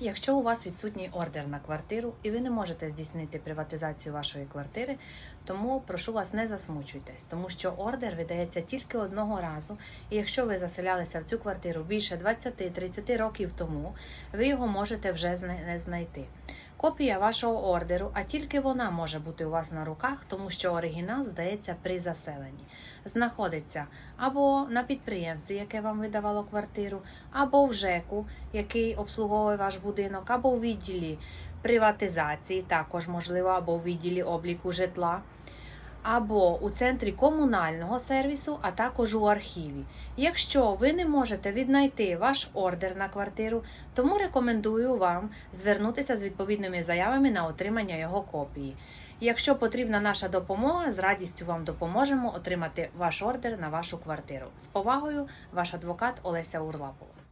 Якщо у вас відсутній ордер на квартиру і ви не можете здійснити приватизацію вашої квартири, тому прошу вас не засмучуйтесь, тому що ордер видається тільки одного разу. І якщо ви заселялися в цю квартиру більше 20-30 років тому, ви його можете вже не знайти. Копія вашого ордеру, а тільки вона може бути у вас на руках, тому що оригінал здається при заселенні. Знаходиться або на підприємстві, яке вам видавало квартиру, або в ЖЕКу, який обслуговує ваш будинок, або у відділі приватизації, також можливо, або у відділі обліку житла, або у центрі комунального сервісу, а також у архіві. Якщо ви не можете віднайти ваш ордер на квартиру, тому рекомендую вам звернутися з відповідними заявами на отримання його копії. Якщо потрібна наша допомога, з радістю вам допоможемо отримати ваш ордер на вашу квартиру. З повагою, ваш адвокат Олеся Урлапова.